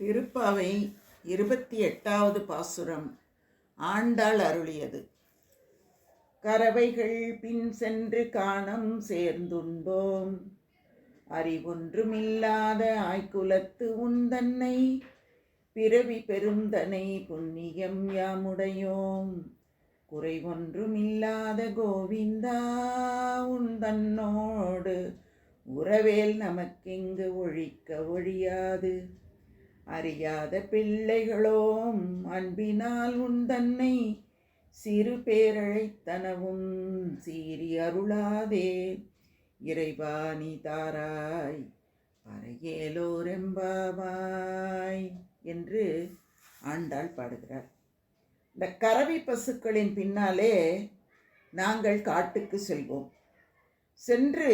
திருப்பாவை இருபத்தி எட்டாவது பாசுரம் ஆண்டாள் அருளியது. கறவைகள் பின் சென்று காணம் சேர்ந்துண்டோம் அறிவொன்றுமில்லாத ஆய்குலத்து உந்தன்னை பிறவி பெருந்தனை புண்ணியம் யாமுடையோம். குறைவொன்றுமில்லாத கோவிந்தா உந்தன்னோடு உறவேல் நமக்கிங்கு ஒழிக்க ஒழியாது. அறியாத பிள்ளைகளோம் அன்பினால் உந்தன்னை சிறு பேரழைத்தனவும் சீறி அருளாதே. இறைவாணி தாராய் பறையேலோரெம்பாவாய் என்று ஆண்டாள் பாடுகிறார் இந்த கறவை பசுக்களின் பின்னாலே நாங்கள் காட்டுக்கு செல்வோம். சென்று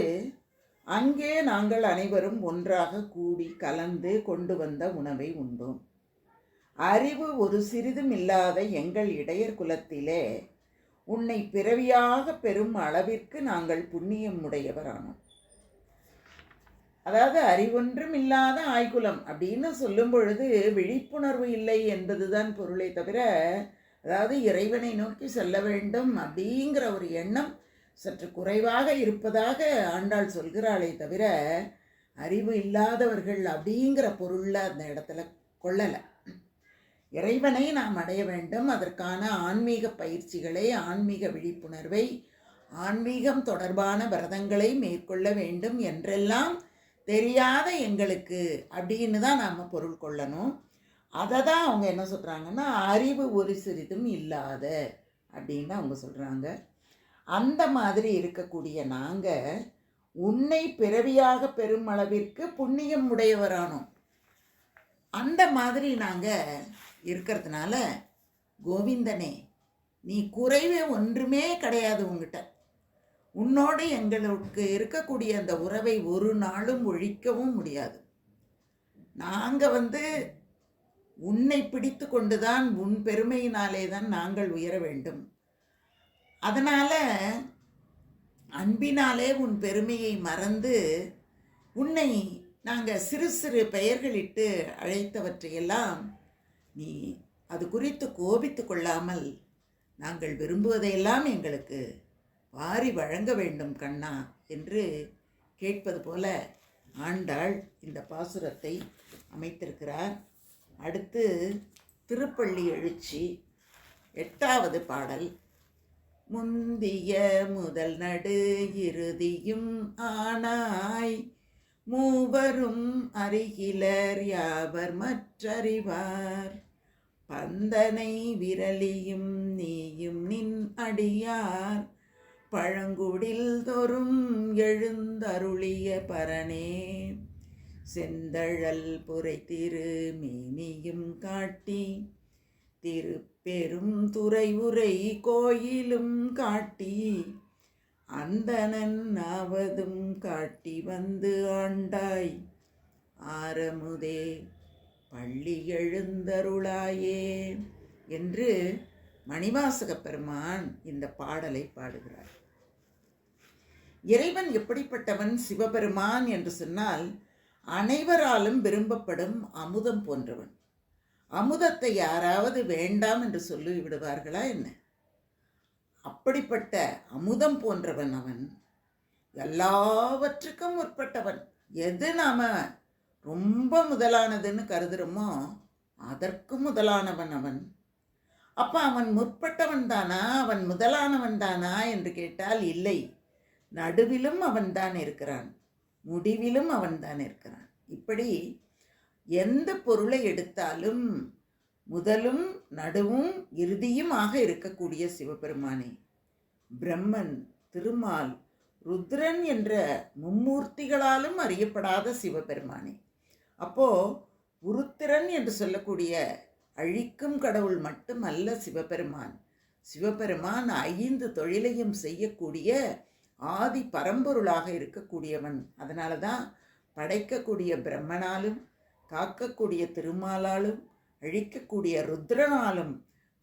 அங்கே நாங்கள் அனைவரும் ஒன்றாக கூடி கலந்து கொண்டு வந்த உணவை உண்டோம். அறிவு ஒரு சிறிதும் இல்லாத எங்கள் இடையர் குலத்திலே உன்னை பிறவியாக பெறும் அளவிற்கு நாங்கள் புண்ணியம் உடையவரானோம். அதாவது அறிவொன்றும் இல்லாத ஆய்குலம் அப்படின்னு சொல்லும் பொழுது விழிப்புணர்வு இல்லை என்பதுதான் பொருளை தவிர அதாவது இறைவனை நோக்கி செல்ல வேண்டும் அப்படிங்கிற ஒரு எண்ணம் சற்று குறைவாக இருப்பதாக ஆண்டாள் சொல்கிறாளே தவிர அறிவு இல்லாதவர்கள் அப்படிங்கிற பொருளில் அந்த இடத்துல கொள்ளலை. இறைவனை நாம் அடைய வேண்டும். அதற்கான ஆன்மீக பயிற்சிகளை ஆன்மீக விழிப்புணர்வை ஆன்மீகம் தொடர்பான விரதங்களை மேற்கொள்ள வேண்டும் என்றெல்லாம் தெரியாத எங்களுக்கு அப்படின்னு தான் நாம் பொருள் கொள்ளணும். அதை தான் அவங்க என்ன சொல்கிறாங்கன்னா அறிவு ஒரு சிறிதும் இல்லாத அப்படின்னு அவங்க சொல்கிறாங்க அந்த மாதிரி இருக்கக்கூடிய நாங்கள் உன்னை பிறவியாக பெறும் அளவிற்கு புண்ணியம் உடையவரானோம். அந்த மாதிரி நாங்கள் இருக்கிறதுனால கோவிந்தனே நீ குறைவே ஒன்றுமே கிடையாது உங்ககிட்ட உன்னோடு எங்களுக்கு இருக்கக்கூடிய அந்த உறவை ஒரு நாளும் ஒழிக்கவும் முடியாது. நாங்கள் வந்து உன்னை பிடித்து கொண்டுதான் உன் பெருமையினாலே தான் நாங்கள் உயர வேண்டும். அதனால் அன்பினாலே உன் பெருமையை மறந்து உன்னை நாங்கள் சிறு சிறு பெயர்களிட்டு அழைத்தவற்றையெல்லாம் நீ அது குறித்து கோபித்து கொள்ளாமல் நாங்கள் விரும்புவதையெல்லாம் எங்களுக்கு வாரி வழங்க வேண்டும் கண்ணா என்று கேட்பது போல ஆண்டாள் இந்த பாசுரத்தை அமைத்திருக்கிறார். அடுத்து திருப்பள்ளி எழுச்சி எட்டாவது பாடல். முந்திய முதல் நடு இறுதியும் ஆனாய். மூவரும் அறிகிலர் யாவர் மற்றறிவார்? பந்தனை விரலியும் நீயும் நின் அடியார். பழங்குடில் தோறும் எழுந்தருளிய பரனே செந்தழல் புரை திரு மேனியும் காட்டி. திருப்பெரும் துறை உரை கோயிலும் காட்டி அந்தனன் அவதும் காட்டி வந்து ஆண்டாய். ஆரமுதே பள்ளி எழுந்தருளாயே என்று மணிவாசக பெருமான் இந்த பாடலை பாடுகிறார். இறைவன் எப்படிப்பட்டவன் சிவபெருமான் என்று சொன்னால் அனைவராலும் விரும்பப்படும் அமுதம் போன்றவன். அமுதத்தை யாராவது வேண்டாம் என்று சொல்லி விடுவார்களா என்ன? அப்படிப்பட்ட அமுதம் போன்றவன் அவன் எல்லாவற்றுக்கும் முற்பட்டவன். எது நாம ரொம்ப முதலானதுன்னு கருதுறோமோ அதற்கு முதலானவன் அவன். அப்போ அவன் முற்பட்டவன் தானா? அவன் முதலானவன் தானா என்று கேட்டால் இல்லை. நடுவிலும் அவன்தான் இருக்கிறான். முடிவிலும் அவன்தான் இருக்கிறான். இப்படி எந்த பொருளை எடுத்தாலும் முதலும் நடுவும் இறுதியுமாக இருக்கக்கூடிய சிவபெருமானே. பிரம்மன் திருமால் ருத்ரன் என்ற மும்மூர்த்திகளாலும் அறியப்படாத சிவபெருமானே. அப்போ உருத்திரன் என்று சொல்லக்கூடிய அழிக்கும் கடவுள் மட்டுமல்ல சிவபெருமான். சிவபெருமான் ஐந்து தொழிலையும் செய்யக்கூடிய ஆதி பரம்பொருளாக இருக்கக்கூடியவன். அதனால தான் படைக்கக்கூடிய பிரம்மனாலும் காக்கக்கூடிய திருமாலாலும் அழிக்கக்கூடிய ருத்ரனாலும்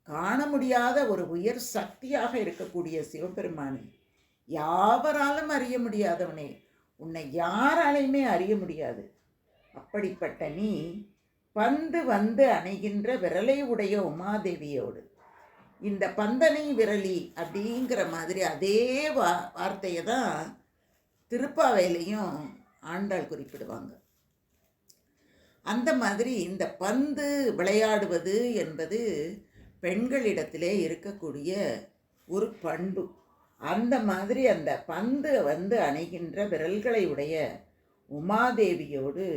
காண முடியாத ஒரு உயர் சக்தியாக இருக்கக்கூடிய சிவபெருமானே யாவராலும் அறிய முடியாதவனே உன்னை யாராலையுமே அறிய முடியாது. அப்படிப்பட்ட நீ பந்து வந்து அணைகின்ற விரலை உடைய உமாதேவியோடு இந்த பந்தனை விரலி அப்படிங்கிற மாதிரி அதே வா வார்த்தையை தான் திருப்பாவையிலையும் ஆண்டாள் குறிப்பிடுவாங்க. அந்த மாதிரி இந்த பந்து விளையாடுவது என்பது பெண்களிடத்திலே இருக்கக்கூடிய ஒரு பண்பு. அந்த மாதிரி அந்த பந்து வந்து அணைகின்ற விரல்களை உடைய உமாதேவியோடு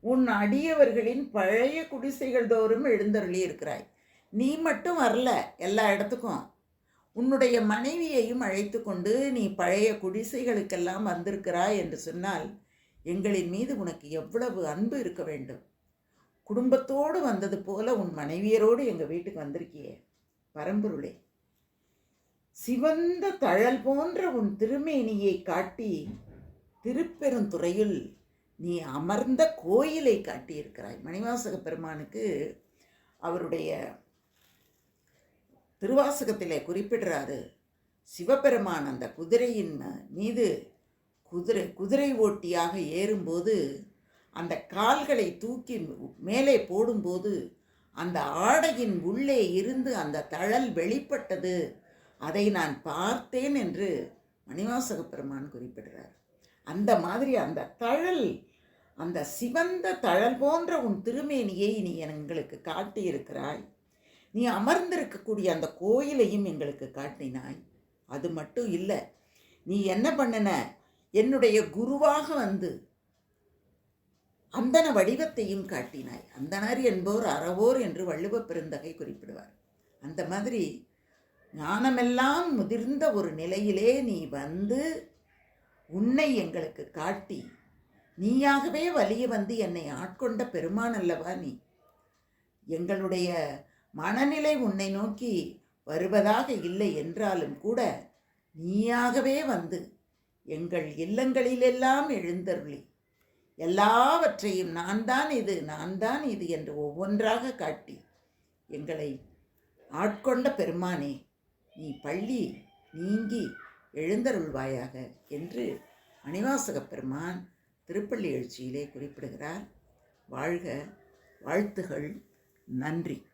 உன் அடியவர்களின் பழைய குடிசைகள் தோறும் எழுந்தருளி இருக்கிறாய். நீ மட்டும் வரல எல்லா இடத்துக்கும். உன்னுடைய மனைவியையும் அழைத்து கொண்டு நீ பழைய குடிசைகளுக்கெல்லாம் வந்திருக்கிறாய் என்று சொன்னால் எங்களின் மீது உனக்கு எவ்வளவு அன்பு இருக்க வேண்டும்? குடும்பத்தோடு வந்தது போல உன் மனைவியரோடு எங்கள் வீட்டுக்கு வந்திருக்கியே? பரம்பொருளே. சிவந்த தழல் போன்ற உன் திருமேனியை காட்டி திருப்பெருந்துறையில் நீ அமர்ந்த கோயிலை காட்டியிருக்கிறாய். மணிவாசக பெருமானுக்கு அவருடைய திருவாசகத்திலே குறிப்பிடுறாரு சிவபெருமான் அந்த குதிரையின் மீது குதிரை குதிரை ஓட்டியாக ஏறும்போது அந்த கால்களை தூக்கி மேலே போடும்போது அந்த ஆடையின் உள்ளே இருந்து அந்த தழல் வெளிப்பட்டது. அதை நான் பார்த்தேன் என்று மணிவாசக பெருமான் குறிப்பிடுறார். அந்த மாதிரி அந்த தழல் அந்த சிவந்த தழல் போன்ற உன் திருமேனியை நீ எங்களுக்கு காட்டியிருக்கிறாய். நீ அமர்ந்திருக்கக்கூடிய அந்த கோயிலையும் எங்களுக்கு காட்டினாய். அது மட்டும் இல்லை நீ என்ன பண்ணின? என்னுடைய குருவாக வந்து அந்தன வடிவத்தையும் காட்டினாய். அந்தனர் என்போர் அறவோர் என்று வள்ளுவ பெருந்தகை குறிப்பிடுவார். அந்த மாதிரி ஞானமெல்லாம் முதிர்ந்த ஒரு நிலையிலே நீ வந்து உன்னை எங்களுக்கு காட்டி நீயாகவே வலிய வந்து என்னை ஆட்கொண்ட பெருமான் அல்லவா நீ? எங்களுடைய மனநிலை உன்னை நோக்கி வருவதாக இல்லை என்றாலும் கூட நீயாகவே வந்து எங்கள் இல்லங்களிலெல்லாம் எழுந்தருளி. எல்லாவற்றையும் நான் தான் இது நான் தான் இது என்று ஒவ்வொன்றாக காட்டி எங்களை ஆட்கொண்ட பெருமானே நீ பள்ளி நீங்கி எழுந்தருள்வாயாக என்று அணிவாசக பெருமான் திருப்பள்ளி எழுச்சியிலே குறிப்பிடுகிறார். வாழ்க வாழ்த்துகள் நன்றி.